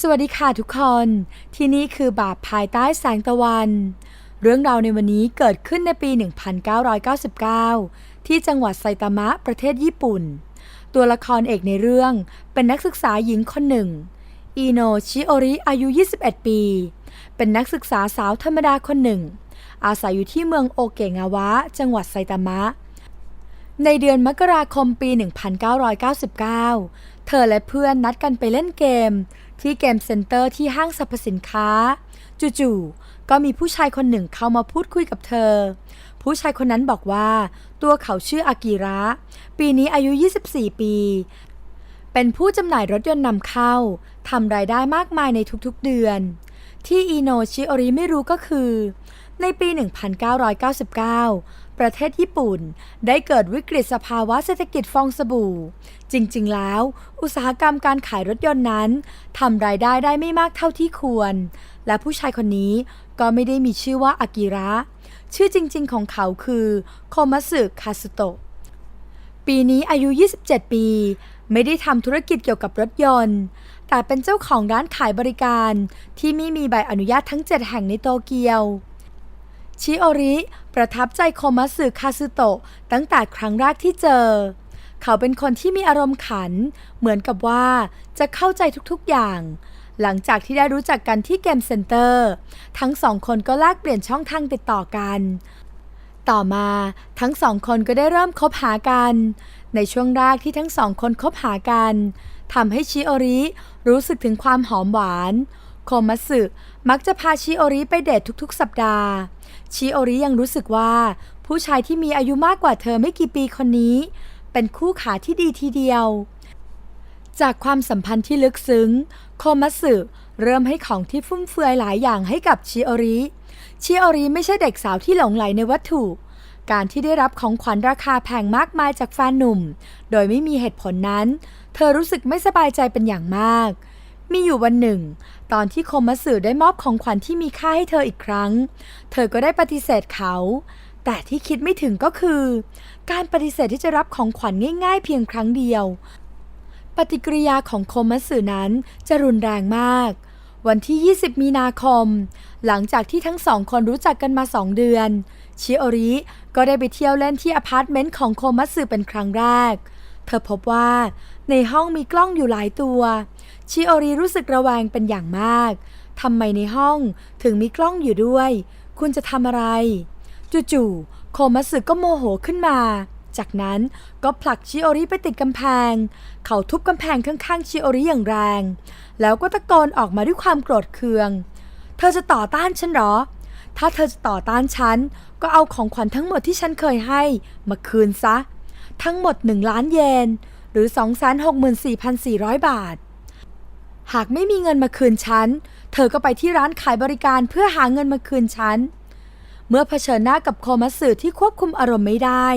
สวัสดีค่ะทุกคน ที่นี่คือบาปภายใต้แสงตะวัน เรื่องราวในวันนี้เกิดขึ้นในปี 1999 ที่จังหวัดไซตามะประเทศญี่ปุ่น ตัวละครเอกในเรื่องเป็นนักศึกษาหญิงคนหนึ่ง อีโนชิโอริอายุ 21 ปี เป็นนักศึกษาสาวธรรมดาคนหนึ่ง อาศัยอยู่ที่เมืองโอเกงาวะ จังหวัดไซตามะ ในเดือนมกราคมปี 1999 เธอและเพื่อนนัดกันไปเล่นเกม ที่เกมเซ็นเตอร์ที่ห้างสรรพสินค้า จู่ๆ ก็มีผู้ชายคนหนึ่งเข้ามาพูดคุยกับเธอ ผู้ชายคนนั้นบอกว่า ตัวเขาชื่ออากิระ ปีนี้อายุ 24 ปี เป็นผู้จำหน่ายรถยนต์นำเข้าทำรายได้มากมายในทุกๆเดือน ที่อีโนชิโอริไม่รู้ก็คือ ในปี 1999 ประเทศญี่ปุ่น ได้เกิดวิกฤตสภาวะเศรษฐกิจฟองสบู่ จริง ๆ แล้ว อุตสาหกรรมการขายรถยนต์นั้นทำรายได้ได้ไม่มากเท่าที่ควร และผู้ชายคนนี้ก็ไม่ได้มีชื่อว่าอากิระ ชื่อจริง ๆ ของเขาคือโคมัสึคาสโตะปีนี้อายุ 27 ปี ไม่ได้ทำธุรกิจเกี่ยวกับรถยนต์ แต่เป็นเจ้าของร้านขายบริการที่ไม่มีใบอนุญาตทั้ง 7 แห่งในโตเกียว ชิโอริ ประทับใจโคมัสึคาซึโตะตั้งแต่ครั้งแรกที่เจอ เขาเป็นคนที่มีอารมณ์ขัน เหมือนกับว่าจะเข้าใจทุกๆอย่าง หลังจากที่ได้รู้จักกันที่เกมเซ็นเตอร์ ทั้งสองคนก็แลกเปลี่ยนช่องทางติดต่อกัน ต่อมาทั้งสองคนก็ได้เริ่มคบหากัน ในช่วงแรกที่ทั้งสองคนคบหากันทำให้ชิโอริรู้สึกถึงความหอมหวาน โคมัสึมักจะพาชิโอริไปเดททุกๆ สัปดาห์ ชิโอริยังรู้สึกว่า ผู้ชายที่มีอายุมากกว่าเธอไม่กี่ปีคนนี้ เป็นคู่ขาที่ดีทีเดียว จากความสัมพันธ์ที่ลึกซึ้ง โคมัสึเริ่มให้ของที่ฟุ่มเฟือยหลายอย่างให้กับชิโอริชิโอริไม่ใช่เด็กสาวที่หลงไหลในวัตถุ การที่ได้รับของขวัญราคาแพงมากมายจากแฟนหนุ่ม โดยไม่มีเหตุผลนั้น เธอรู้สึกไม่สบายใจเป็นอย่างมาก มีอยู่วันหนึ่ง ตอนที่โคมัสึได้มอบของขวัญที่มีค่าให้เธออีกครั้ง เธอก็ได้ปฏิเสธเขา แต่ที่คิดไม่ถึงก็คือ การปฏิเสธที่จะรับของขวัญง่ายๆ เพียงครั้งเดียว ปฏิกิริยาของโคมัสึนั้นจะรุนแรงมาก วันที่ 20 มีนาคม หลังจากที่ทั้งสองคนรู้จักกันมาสองเดือน ชิโอริก็ได้ไปเที่ยวเล่นที่อพาร์ตเมนต์ของโคมัสึเป็นครั้งแรก เธอพบว่าในห้องมีกล้องอยู่หลายตัว ชิโอริรู้สึกระแวงเป็นอย่างมาก ทำไมในห้องถึงมีกล้องอยู่ด้วย คุณจะทำอะไร จู่ๆ โคมัสึก็โมโหขึ้นมา จากนั้นก็ผลักชิโอริไปติดกำแพง เขาทุบกำแพงข้างๆชิโอริอย่างแรง แล้วก็ตะโกนออกมาด้วยความโกรธเคือง เธอจะต่อต้านฉันเหรอ ถ้าเธอจะต่อต้านฉัน ก็เอาของขวัญทั้งหมดที่ฉันเคยให้มาคืนซะ ทั้งหมด1ล้านเยน หรือ 264,400 บาท หากไม่มีเงินมาคืนฉัน เธอก็ไปที่ร้านขายบริการเพื่อหาเงินมาคืนฉัน เมื่อเผชิญหน้ากับโคมัสึที่ควบคุมอารมณ์ไม่ได้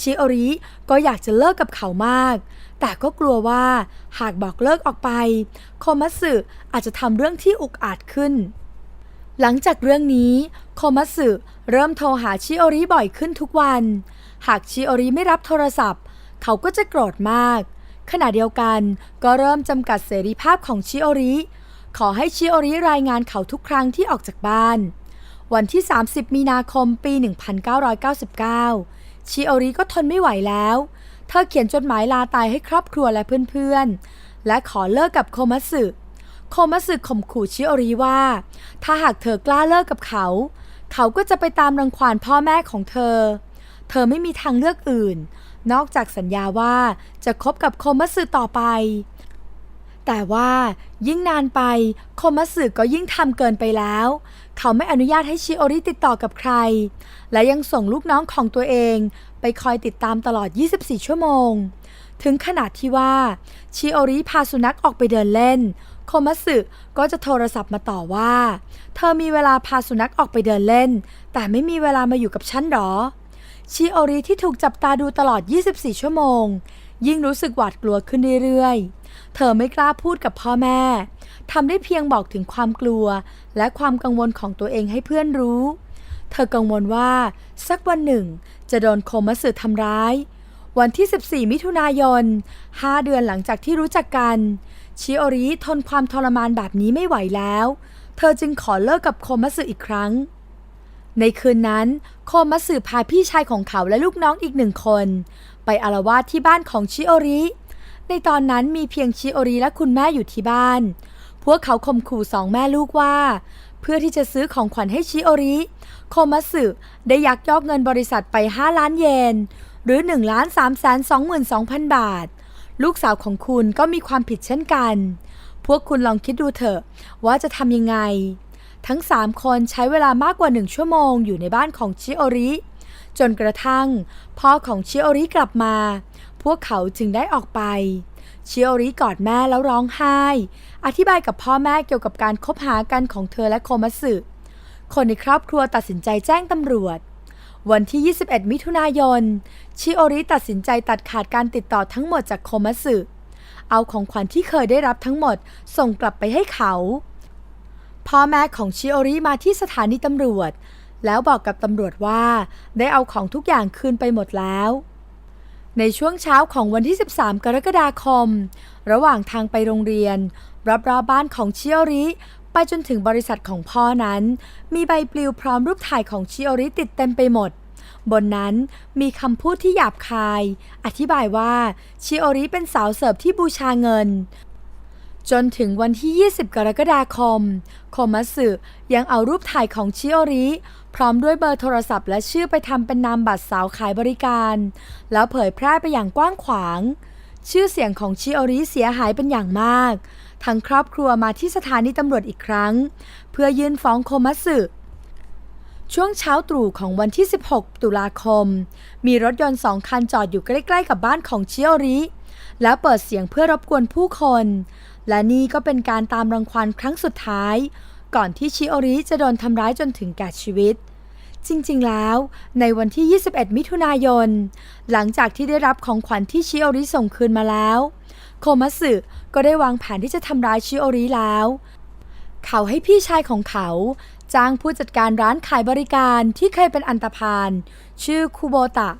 ชิโอริก็อยากจะเลิกกับเขามาก แต่ก็กลัวว่าหากบอกเลิกออกไป โคมัสึอาจจะทำเรื่องที่อุกอาจขึ้น หลังจากเรื่องนี้ โคมัสึเริ่มโทรหาชิโอริบ่อยขึ้นทุกวัน หากชิโอริไม่รับโทรศัพท์ เขาก็จะโกรธมาก ขณะเดียวกันก็เริ่มจำกัดเสรีภาพของชิโอริ ขอให้ชิโอริรายงานเขาทุกครั้งที่ออกจากบ้าน วันที่ 30 มีนาคมปี 1999 ชิโอริก็ทนไม่ไหวแล้ว เธอเขียนจดหมายลาตายให้ครอบครัวและเพื่อนๆ และขอเลิกกับโคมัสึโคมัสึข่มขู่ชิโอริว่า ถ้าหากเธอกล้าเลิกกับเขา เขาก็จะไปตามรังควานพ่อแม่ของเธอ เธอไม่มีทางเลือกอื่น นอกจากสัญญาว่าจะคบกับโคมัสึต่อไป แต่ว่ายิ่งนานไปโคมัสึก็ยิ่งทำเกินไปแล้ว เขาไม่อนุญาตให้ชิโอริติดต่อกับใคร และยังส่งลูกน้องของตัวเอง ไปคอยติดตามตลอด 24 ชั่วโมง ถึงขนาดที่ว่า ชิโอริพาสุนัขออกไปเดินเล่นโคมัสึก็จะโทรศัพท์มาต่อว่า เธอมีเวลาพาสุนัขออกไปเดินเล่น แต่ไม่มีเวลามาอยู่กับฉันหรอ ชิโอริที่ถูกจับตาดูตลอด 24 ชั่วโมง ยิ่งรู้สึกหวาดกลัวขึ้นเรื่อยๆ เธอไม่กล้าพูดกับพ่อแม่ทำได้เพียงบอกถึงความกลัว และความกังวลของตัวเองให้เพื่อนรู้ เธอกังวลว่า สักวันหนึ่ง จะโดนโคมัสึทำร้าย วันที่ 14 มิถุนายน 5 เดือนหลังจากที่รู้จักกัน ชิโอริทนความทรมานแบบนี้ไม่ไหวแล้ว เธอจึงขอเลิกกับโคมัสึอีกครั้ง ในคืนนั้นโคมัสึพาพี่ชายของเขาและลูกน้องอีกหนึ่งคน ไปอารวาสที่บ้านของชิโอริ ในตอนนั้นมีเพียงชิโอริและคุณแม่อยู่ที่บ้าน พวกเขาข่มขู่สองแม่ลูกว่า เพื่อที่จะซื้อของขวัญให้ชิโอริ โคมัสึได้ยักยอกเงินบริษัทไป 5 ล้านเยน หรือ1ล้าน3แสน22,000 บาท ลูกสาวของคุณก็มีความผิดเช่นกัน พวกคุณลองคิดดูเถอะว่าจะทำยังไง ทั้ง 3 คนใช้เวลามากกว่าหนึ่งชั่วโมงอยู่ในบ้านของชิโอริ จนกระทั่ง พ่อของชิโอริกลับมา พวกเขาจึงได้ออกไป ชิโอริกอดแม่แล้วร้องไห้ อธิบายกับพ่อแม่เกี่ยวกับการคบหากันของเธอและโคมัสึ คนในครอบครัวตัดสินใจแจ้งตำรวจ วันที่ 21 มิถุนายน ชิโอริตัดสินใจตัดขาดการติดต่อทั้งหมดจากโคมัสึเอาของขวัญที่เคยได้รับทั้งหมดส่งกลับไปให้เขา พ่อแม่ของชิโอริมาที่สถานีตำรวจ แล้วบอกกับตำรวจว่า ได้เอาของทุกอย่างคืนไปหมดแล้ว ในช่วงเช้าของวันที่ 13 กรกฎาคม ระหว่างทางไปโรงเรียนรอบๆบบ้านของชิโอริไปจนถึงบริษัทของพ่อนั้น มีใบปลิวพร้อมรูปถ่ายของชิโอริติดเต็มไปหมด บนนั้นมีคำพูดที่หยาบคาย อธิบายว่าชิโอริเป็นสาวเสิร์ฟที่บูชาเงิน จนถึงวันที่ 20 กรกฎาคม โคมัสึยังเอารูปถ่ายของชิโอริ พร้อมด้วยเบอร์โทรศัพท์และชื่อไปทำเป็นนามบัตรสาวขายบริการ แล้วเผยแพร่ไปอย่างกว้างขวาง ชื่อเสียงของชิโอริเสียหายเป็นอย่างมาก ทั้งครอบครัวมาที่สถานีตำรวจอีกครั้ง เพื่อยื่นฟ้องโคมัสึช่วงเช้าตรู่ของวันที่ 16 ตุลาคม มีรถยนต์สองคันจอดอยู่ใกล้ ๆ กับบ้านของชิโอริ แล้วเปิดเสียงเพื่อรบกวนผู้คน และนี่ก็เป็นการตามรังควานครั้งสุดท้าย ก่อนที่ชิโอริจะโดนทำร้ายจนถึงแก่ชีวิต จริงๆ แล้ว ในวันที่ 21 มิถุนายน หลังจากที่ได้รับของขวัญที่ชิโอริส่งคืนมาแล้ว โคมัสึก็ได้วางแผนที่จะทำร้ายชิโอริแล้ว เขาให้พี่ชายของเขาจ้างผู้จัดการร้านขายบริการที่เคยเป็นอันตพาลชื่อคูโบตะ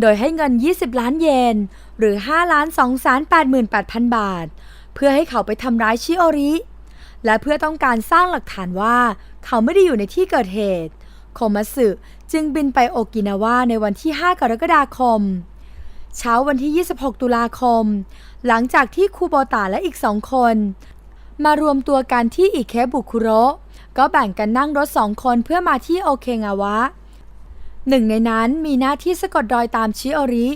โดยให้เงิน 20 ล้านเยน หรือ 5 ล้าน2 8 8 0 0 0 บาท เพื่อให้เขาไปทำร้ายชิโอริ และเพื่อต้องการสร้างหลักฐานว่าเขาไม่ได้อยู่ในที่เกิดเหตุ โคมัสึจึงบินไปโอกินาวาในวันที่ 5 กรกฎาคม เช้าวันที่ 26 ตุลาคม หลังจากที่คูโบตะและอีกสองคน มารวมตัวกันที่อิเคบุคุโระก็แบ่งกันนั่งรถสองคนเพื่อมาที่โอเคงาวะ หนึ่งในนั้นมีหน้าที่สะกดรอยตามชิโอริ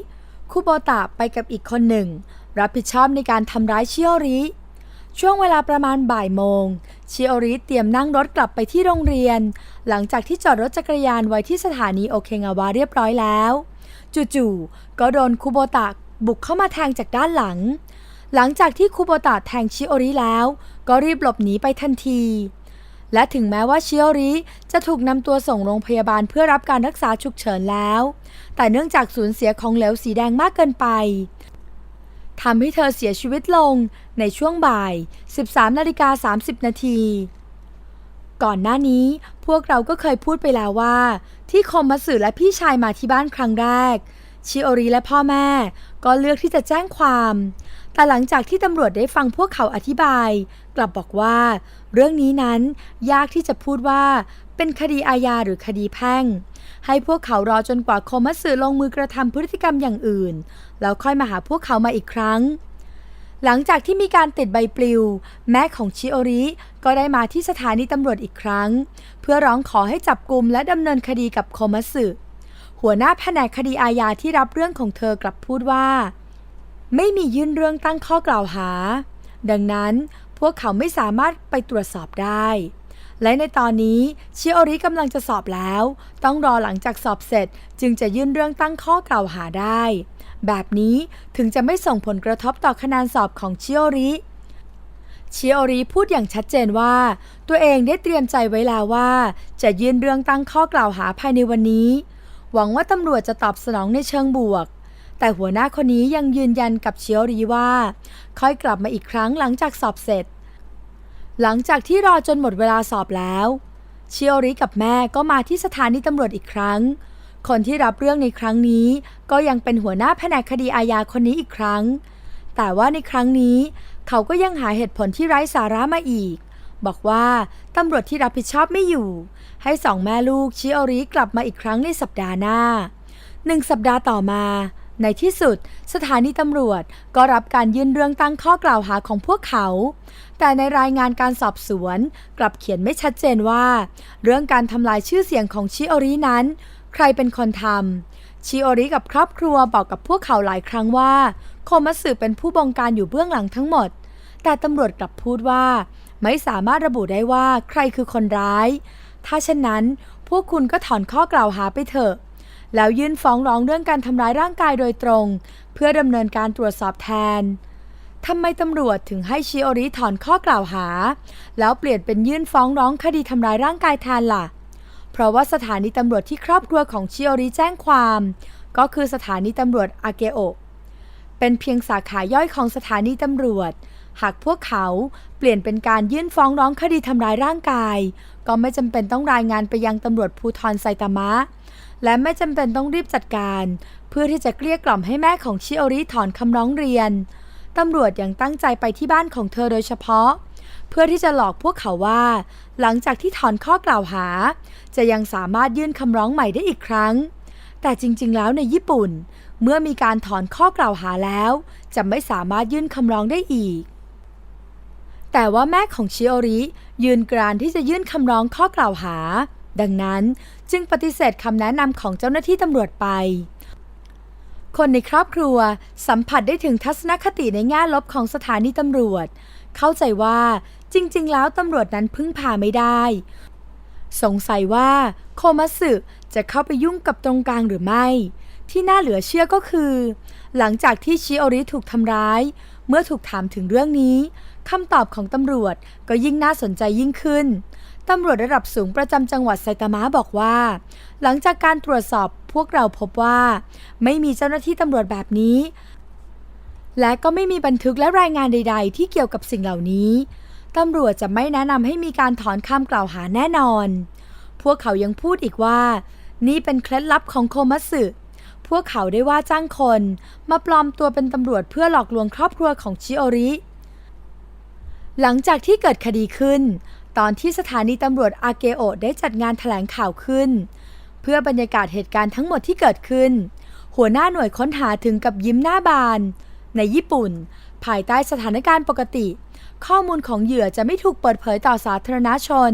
คุโบตะไปกับอีกคนหนึ่ง รับผิดชอบในการทำร้ายชิโอริ ช่วงเวลาประมาณบ่ายโมง ชิโอริเตรียมนั่งรถกลับไปที่โรงเรียน หลังจากที่จอดรถจักรยานไว้ที่สถานีโอเคงาวะเรียบร้อยแล้ว จู่ๆก็โดนคุโบตะบุกเข้ามาแทงจากด้านหลัง หลังจากที่คุโบตะแทงชิโอริแล้ว ก็รีบหลบหนีไปทันที และถึงแม้ว่าเชิโอริจะถูกนำตัวส่งโรงพยาบาลเพื่อรับการรักษาฉุกเฉินแล้ว แต่เนื่องจากสูญเสียของเหลวสีแดงมากเกินไปทำให้เธอเสียชีวิตลงในช่วงบ่าย 13นาฬิกา30 นาที ก่อนหน้านี้พวกเราก็เคยพูดไปแล้วว่า ที่คมมัสึและพี่ชายมาที่บ้านครั้งแรก ชิโอริและพ่อแม่ ก็เลือกที่จะแจ้งความ แต่หลังจากที่ตำรวจได้ฟังพวกเขาอธิบาย กลับบอกว่า เรื่องนี้นั้นยากที่จะพูดว่าเป็นคดีอาญาหรือคดีแพ่ง ให้พวกเขารอจนกว่าโคมัสึลงมือกระทำพฤติกรรมอย่างอื่น แล้วค่อยมาหาพวกเขามาอีกครั้งหลังจากที่มีการติดใบปลิว แม่ของชิโอริก็ได้มาที่สถานีตำรวจอีกครั้ง เพื่อร้องขอให้จับกลุ่มและดำเนินคดีกับโคมัสึ หัวหน้าแผนกคดีอาญาที่รับเรื่องของเธอกลับพูดว่า ไม่มียื่นเรื่องตั้งข้อกล่าวหา ดังนั้นพวกเขาไม่สามารถไปตรวจสอบได้ และในตอนนี้ชิโอริกำลังจะสอบแล้ว ต้องรอหลังจากสอบเสร็จจึงจะยื่นเรื่องตั้งข้อกล่าวหาได้ แบบนี้ถึงจะไม่ส่งผลกระทบต่อคะแนนสอบของชิโอริชิโอริพูดอย่างชัดเจนว่า ตัวเองได้เตรียมใจไว้แล้วว่า จะยื่นเรื่องตั้งข้อกล่าวหาภายในวันนี้ หวังว่าตำรวจจะตอบสนองในเชิงบวก แต่หัวหน้าคนนี้ยังยืนยันกับเชิโอริว่า ค่อยกลับมาอีกครั้งหลังจากสอบเสร็จ หลังจากที่รอจนหมดเวลาสอบแล้ว เชิโอริกับแม่ก็มาที่สถานีตำรวจอีกครั้ง คนที่รับเรื่องในครั้งนี้ ก็ยังเป็นหัวหน้าแผนกคดีอาญาคนนี้อีกครั้ง แต่ว่าในครั้งนี้ เขาก็ยังหาเหตุผลที่ไร้สาระมาอีก บอกว่าตำรวจที่รับผิดชอบไม่อยู่ ให้สองแม่ลูกชิโอริกลับมาอีกครั้งในสัปดาห์หน้าหนึ่งสัปดาห์ต่อมา ในที่สุด สถานีตำรวจก็รับการยื่นเรื่องตั้งข้อกล่าวหาของพวกเขา แต่ในรายงานการสอบสวน กลับเขียนไม่ชัดเจนว่า เรื่องการทำลายชื่อเสียงของชิโอรินั้น ใครเป็นคนทำชิโอริกับครอบครัวบอกกับพวกเขาหลายครั้งว่าโคมัสึเป็นผู้บงการอยู่เบื้องหลังทั้งหมด แต่ตำรวจกลับพูดว่า ไม่สามารถระบุได้ว่าใครคือคนร้าย ถ้าเช่นนั้น พวกคุณก็ถอนข้อกล่าวหาไปเถอะ แล้วยื่นฟ้องร้องเรื่องการทำร้ายร่างกายโดยตรง เพื่อดำเนินการตรวจสอบแทนทำไมตำรวจถึงให้ชิโอริถอนข้อกล่าวหา แล้วเปลี่ยนเป็นยื่นฟ้องร้องคดีทำร้ายร่างกายแทนล่ะ เพราะว่าสถานีตำรวจที่ครอบครัวของชิโอริแจ้งความ ก็คือสถานีตำรวจอาเกโอเป็นเพียงสาขาย่อยของสถานีตำรวจ หากพวกเขาเปลี่ยนเป็นการยื่นฟ้องร้องคดีทำร้ายร่างกาย ก็ไม่จำเป็นต้องรายงานไปยังตำรวจภูธรไซตามะ และไม่จำเป็นต้องรีบจัดการ เพื่อที่จะเกลี้ยกล่อมให้แม่ของชิโอริถอนคำร้องเรียนตำรวจยังตั้งใจไปที่บ้านของเธอโดยเฉพาะ เพื่อที่จะหลอกพวกเขาว่า หลังจากที่ถอนข้อกล่าวหา จะยังสามารถยื่นคำร้องใหม่ได้อีกครั้ง แต่จริง ๆ แล้วในญี่ปุ่น เมื่อมีการถอนข้อกล่าวหาแล้ว จะไม่สามารถยื่นคำร้องได้อีก แต่ว่าแม่ของชิโอริ ยืนกรานที่จะยื่นคำร้องข้อกล่าวหา ดังนั้นจึงปฏิเสธคำแนะนำของเจ้าหน้าที่ตำรวจไป คนในครอบครัวสัมผัสได้ถึงทัศนคติในแง่ลบของสถานีตำรวจ เข้าใจว่าจริง ๆ แล้วตำรวจนั้นพึ่งพาไม่ได้ สงสัยว่าโคมัสึจะเข้าไปยุ่งกับตรงกลางหรือไม่ ที่น่าเหลือเชื่อก็คือ หลังจากที่ชิโอริถูกทำร้าย เมื่อถูกถามถึงเรื่องนี้ คำตอบของตำรวจก็ยิ่งน่าสนใจยิ่งขึ้น ตำรวจระดับสูงประจำจังหวัดไซตามะบอกว่า หลังจากการตรวจสอบพวกเราพบว่า ไม่มีเจ้าหน้าที่ตำรวจแบบนี้ และก็ไม่มีบันทึกและรายงานใด ๆ ที่เกี่ยวกับสิ่งเหล่านี้ตำรวจจะไม่แนะนำให้มีการถอนคำกล่าวหาแน่นอน พวกเขายังพูดอีกว่า นี่เป็นเคล็ดลับของโคมัสึ พวกเขาได้ว่าจ้างคน มาปลอมตัวเป็นตำรวจเพื่อหลอกลวงครอบครัวของชิโอริ หลังจากที่เกิดคดีขึ้น ตอนที่สถานีตำรวจอาเกโอได้จัดงานแถลงข่าวขึ้น เพื่อบรรยากาศเหตุการณ์ทั้งหมดที่เกิดขึ้น หัวหน้าหน่วยค้นหาถึงกับยิ้มหน้าบาน ในญี่ปุ่น ภายใต้สถานการณ์ปกติ ข้อมูลของเหยื่อจะไม่ถูกเปิดเผยต่อสาธารณชน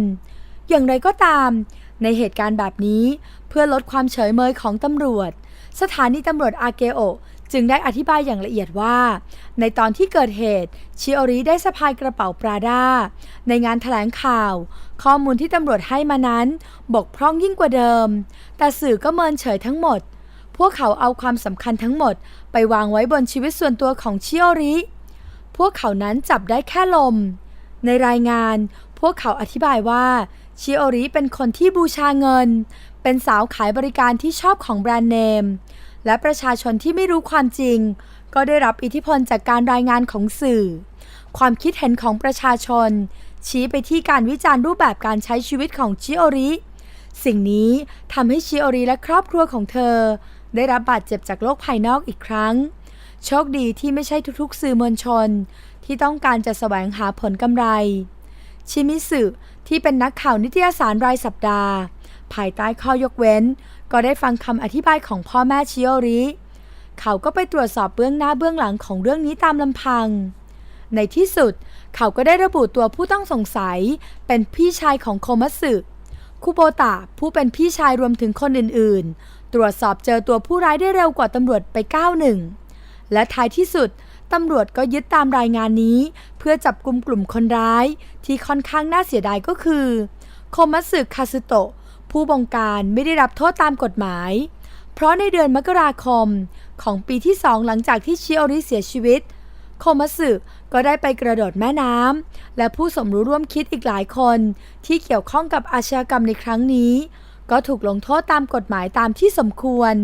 อย่างไรก็ตาม ในเหตุการณ์แบบนี้ เพื่อลดความเฉยเมยของตำรวจ สถานีตำรวจอาเกโอ จึงได้อธิบายอย่างละเอียดว่า ในตอนที่เกิดเหตุชิโอริได้สะพายกระเป๋าปราดาในงานแถลงข่าว ข้อมูลที่ตำรวจให้มานั้น บกพร่องยิ่งกว่าเดิม แต่สื่อก็เมินเฉยทั้งหมด พวกเขาเอาความสำคัญทั้งหมด ไปวางไว้บนชีวิตส่วนตัวของชิโอริ พวกเขานั้นจับได้แค่ลม ในรายงาน พวกเขาอธิบายว่าชิโอริเป็นคนที่บูชาเงิน เป็นสาวขายบริการที่ชอบของแบรนด์เนม และประชาชนที่ไม่รู้ความจริง ก็ได้รับอิทธิพลจากการรายงานของสื่อ ความคิดเห็นของประชาชน ชี้ไปที่การวิจารณ์รูปแบบการใช้ชีวิตของชิโอริ สิ่งนี้ทำให้ชิโอริและครอบครัวของเธอ ได้รับบาดเจ็บจากโลกภายนอกอีกครั้ง โชคดีที่ไม่ใช่ทุกๆ สื่อมวลชน ที่ต้องการจะแสวงหาผลกำไร ชิมิสึที่เป็นนักข่าวนิตยสารรายสัปดาห์ ภายใต้ข้อยกเว้น ก็ได้ฟังคำอธิบายของพ่อแม่ชิโอริ เขาก็ไปตรวจสอบเบื้องหน้าเบื้องหลังของเรื่องนี้ตามลำพัง ในที่สุดเขาก็ได้ระบุตัวผู้ต้องสงสัย เป็นพี่ชายของโคมัสึคุโบตะผู้เป็นพี่ชายรวมถึงคนอื่นๆ ตรวจสอบเจอตัวผู้ร้ายได้เร็วกว่าตำรวจไปก้าวหนึ่ง และท้ายที่สุดตำรวจก็ยึดตามรายงานนี้ เพื่อจับกลุ่มกลุ่มคนร้าย ที่ค่อนข้างน่าเสียดายก็คือ โคมัสึคาสึโตะ ผู้บงการไม่ได้รับโทษตามกฎหมาย เพราะในเดือนมกราคมของปีที่สองหลังจากที่ชิโอริเสียชีวิต โคมัสึก็ได้ไปกระโดดแม่น้ำและผู้สมรู้ร่วมคิดอีกหลายคนที่เกี่ยวข้องกับอาชญากรรมในครั้งนี้ ก็ถูกลงโทษตามกฎหมายตามที่สมควร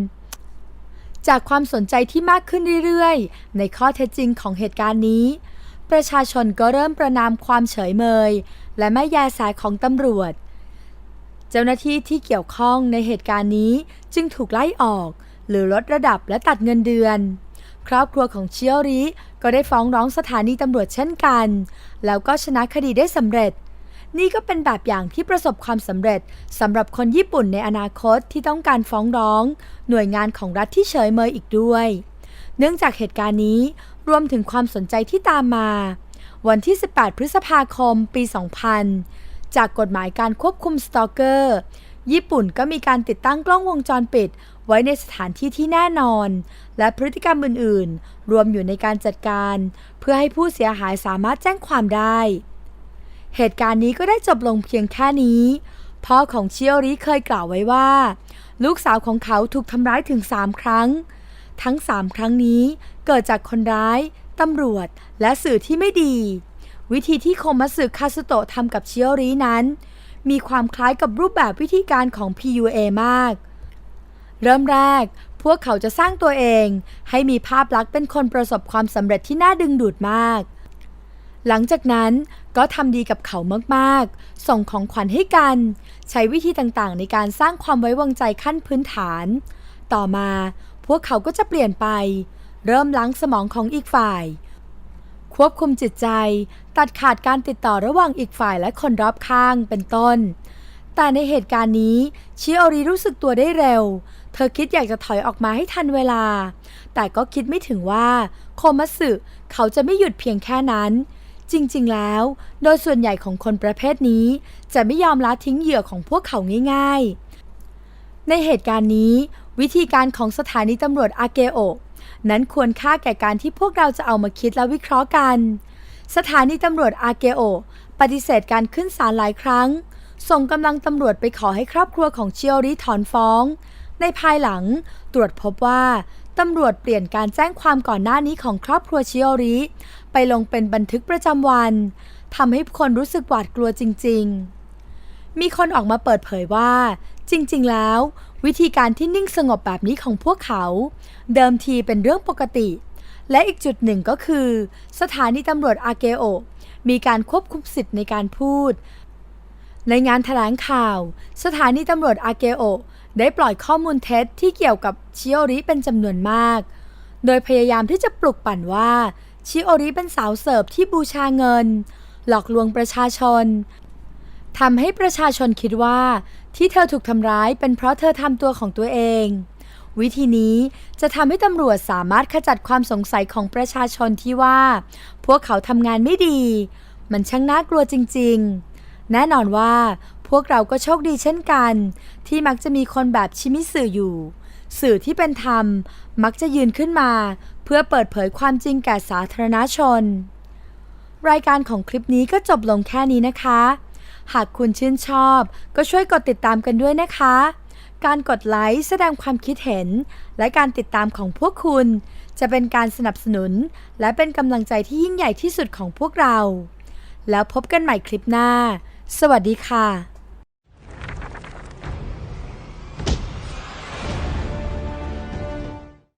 จากความสนใจที่มากขึ้นเรื่อยๆ ในข้อเท็จจริงของเหตุการณ์นี้ ประชาชนก็เริ่มประนามความเฉยเมย และไม่แยแสของตำรวจ เจ้าหน้าที่ที่เกี่ยวข้องในเหตุการณ์นี้จึงถูกไล่ออก หรือลดระดับและตัดเงินเดือน ครอบครัวของเชียวริก็ได้ฟ้องร้องสถานีตำรวจเช่นกัน แล้วก็ชนะคดีได้สำเร็จ นี่ก็เป็นแบบอย่างที่ประสบความสำเร็จสำหรับคนญี่ปุ่นในอนาคตที่ต้องการฟ้องร้อง หน่วยงานของรัฐที่เฉยเมยอีกด้วย เนื่องจากเหตุการณ์นี้รวมถึงความสนใจที่ตามมาวันที่ 18 พฤษภาคม ปี 2000 จากกฎหมายการควบคุมสตอกเกอร์ ญี่ปุ่นก็มีการติดตั้งกล้องวงจรปิด ไว้ในสถานที่ที่แน่นอน และพฤติกรรมอื่นๆ รวมอยู่ในการจัดการ เพื่อให้ผู้เสียหายสามารถแจ้งความได้ เหตุการณ์นี้ก็ได้จบลงเพียงแค่นี้ พ่อของเชียวริเคยกล่าวไว้ว่า ลูกสาวของเขาถูกทำร้ายถึง 3 ครั้ง ทั้ง 3 ครั้งนี้เกิดจากคนร้ายตำรวจและสื่อที่ไม่ดี วิธีที่โคมัสึคาสุโตะทำกับเชียวรินั้น มีความคล้ายกับรูปแบบวิธีการของ PUA มาก เริ่มแรก พวกเขาจะสร้างตัวเอง ให้มีภาพลักษณ์เป็นคนประสบความสำเร็จที่น่าดึงดูดมาก หลังจากนั้นก็ทำดีกับเขามากๆ ส่งของขวัญให้กัน ใช้วิธีต่างๆ ในการสร้างความไว้วางใจขั้นพื้นฐาน ต่อมา พวกเขาก็จะเปลี่ยนไป เริ่มล้างสมองของอีกฝ่าย ควบคุมจิตใจ ตัดขาดการติดต่อระหว่างอีกฝ่ายและคนรอบข้างเป็นต้น แต่ในเหตุการณ์นี้ชิโอริรู้สึกตัวได้เร็ว เธอคิดอยากจะถอยออกมาให้ทันเวลา แต่ก็คิดไม่ถึงว่า โคมัสึเขาจะไม่หยุดเพียงแค่นั้น จริงๆแล้ว โดยส่วนใหญ่ของคนประเภทนี้ จะไม่ยอมละทิ้งเหยื่อของพวกเขาง่าย ๆ ในเหตุการณ์นี้ วิธีการของสถานีตำรวจอาเกโอะ นั้นควรค่าแก่การที่พวกเราจะเอามาคิดและวิเคราะห์กัน สถานีตำรวจอาเกโอ ปฏิเสธการขึ้นศาลหลายครั้ง ส่งกำลังตำรวจไปขอให้ครอบครัวของเชียวริถอนฟ้อง ในภายหลังตรวจพบว่าตำรวจเปลี่ยนการแจ้งความก่อนหน้านี้ของครอบครัวเชียวริ ไปลงเป็นบันทึกประจำวันทำให้คนรู้สึกหวาดกลัวจริง ๆ มีคนออกมาเปิดเผยว่า จริง ๆ แล้ว วิธีการที่นิ่งสงบแบบนี้ของพวกเขา เดิมทีเป็นเรื่องปกติ และอีกจุดหนึ่งก็คือ สถานีตำรวจอาเกโอมีการควบคุมสิทธิ์ในการพูด ในงานแถลงข่าว สถานีตำรวจอาเกโอได้ปล่อยข้อมูลเท็จที่เกี่ยวกับชิโอริเป็นจำนวนมาก โดยพยายามที่จะปลุกปั่นว่าชิโอริเป็นสาวเสิร์ฟที่บูชาเงิน หลอกลวงประชาชนทำให้ประชาชนคิดว่า ที่เธอถูกทำร้ายเป็นเพราะเธอทำตัวของตัวเอง วิธีนี้จะทำให้ตำรวจสามารถขจัดความสงสัยของประชาชนที่ว่า พวกเขาทำงานไม่ดี มันช่างน่ากลัวจริง ๆ แน่นอนว่า พวกเราก็โชคดีเช่นกัน ที่มักจะมีคนแบบชิมิสื่ออยู่ สื่อที่เป็นธรรมมักจะยืนขึ้นมา เพื่อเปิดเผยความจริงแก่สาธารณชน รายการของคลิปนี้ก็จบลงแค่นี้นะคะ หากคุณชื่นชอบ ก็ช่วยกดติดตามกันด้วยนะคะ การกดไลค์แสดงความคิดเห็น และการติดตามของพวกคุณ จะเป็นการสนับสนุน และเป็นกำลังใจที่ยิ่งใหญ่ที่สุดของพวกเรา แล้วพบกันใหม่คลิปหน้า สวัสดีค่ะ